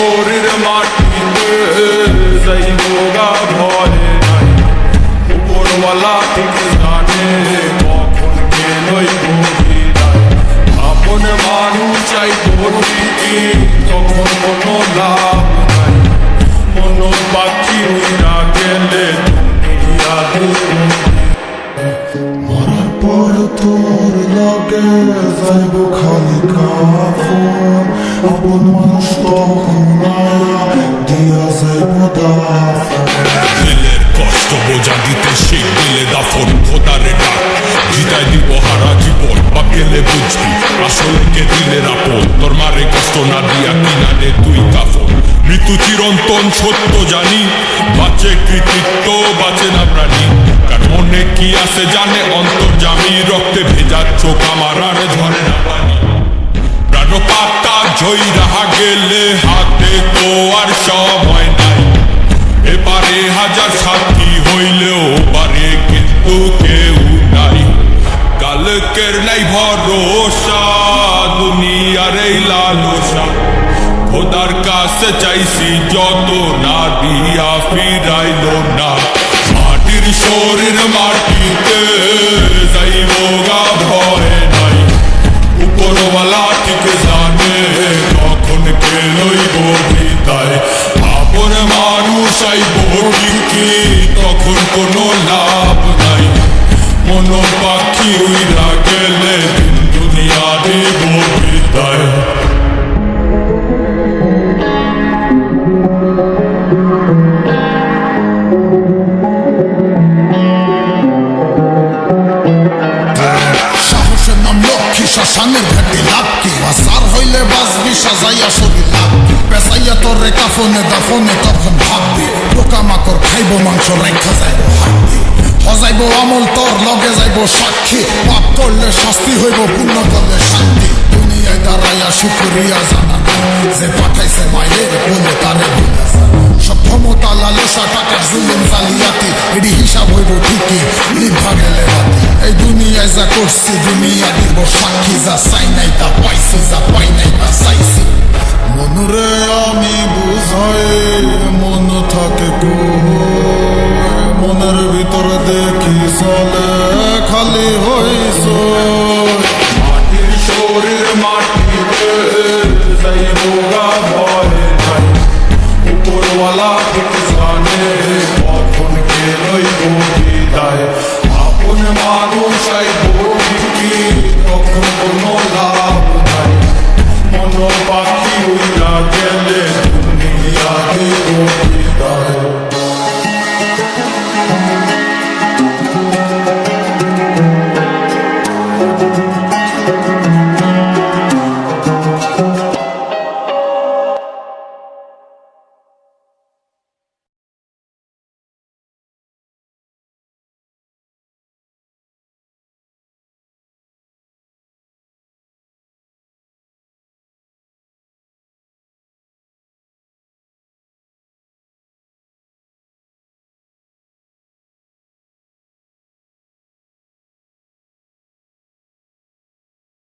শরীর মাটিতে যাইব গা, ভয় নাই। উপরওয়ালা ঠিক জানে কখন গেলই বিদায় আপন মানুষ চাই ঠিকই তখন কোনো লাভ নাই। মনো পাখি উইরা গেলে মরার পর তোর লগে যাইব খালি দিতে দিলে দাফন খোদারে ডাক জিতাই দিব, হারা জীবন বা গেলে বুঝবি। আসলে কে দিলের আপন তোর মারে কষ্ট না দিয়া কিনা তুই কাফন? মৃত্যু চিরন্তন সত্য জানি, বাঁচে কৃতিত্ব, বাঁচে না প্রাণী। কার মনে কি আছে জানে অন্তর্জামী রক্তে ভেজা চোখ আমার আর ঝরে না পানি। প্রাণ পাতা জয় রাহা গেলে হাতে তো আর সময় নাই। এপারে হাজার সাথী কালকের নাই ভরসা, দুনিয়ার এই লালসা। খোদার কাছে চাইছি যত না দিয়া ফিরাইল না। মাটির শরীর মাটিতে যাইব গা, ভয় নাই। উপরওয়ালা ঠিক জানে কখন কে লইব বিদায়। আপন মানুষ আইব ঠিকই, তখন কোনো লাভ নাই। উইরা গেলে দিন দুনিয়া দেব বিদায় শ্মশানের ঘাটি লাভ কি আসার হইলে বাজবি সাজাইয়া শরীর লাভ কি পেশাইয়া তোর রে কাফনে দাফনে তখন ভাববি পোকা মাকড় খাইব মাংস রেখা যাইব হাড্ডি হজাইব আমল তোর লগে যাইব সাক্ষী। পাপ করলে শাস্তি হইব, পুণ্য করলে শান্তি। দুনিয়ায় দাঁড়াইয়া শুক্রিয়া জানা। যে পাঠাইছে মায়ের বলে তারে সব ক্ষমতা, লালসা, টাকার জুলুম, জালিয়াতি এটি হিসাব হইব ঠিকই লিভা গেলে এই দুনিয়ায় যা করছি, দুনিয়া দিব সাক্ষী। যা চাই নাই, তা পাইছি, যা পাই নাই, তা চাইছি। মনুরে আমি বুঝাই মনের ভিতরে দেখি চলে খালি হইছ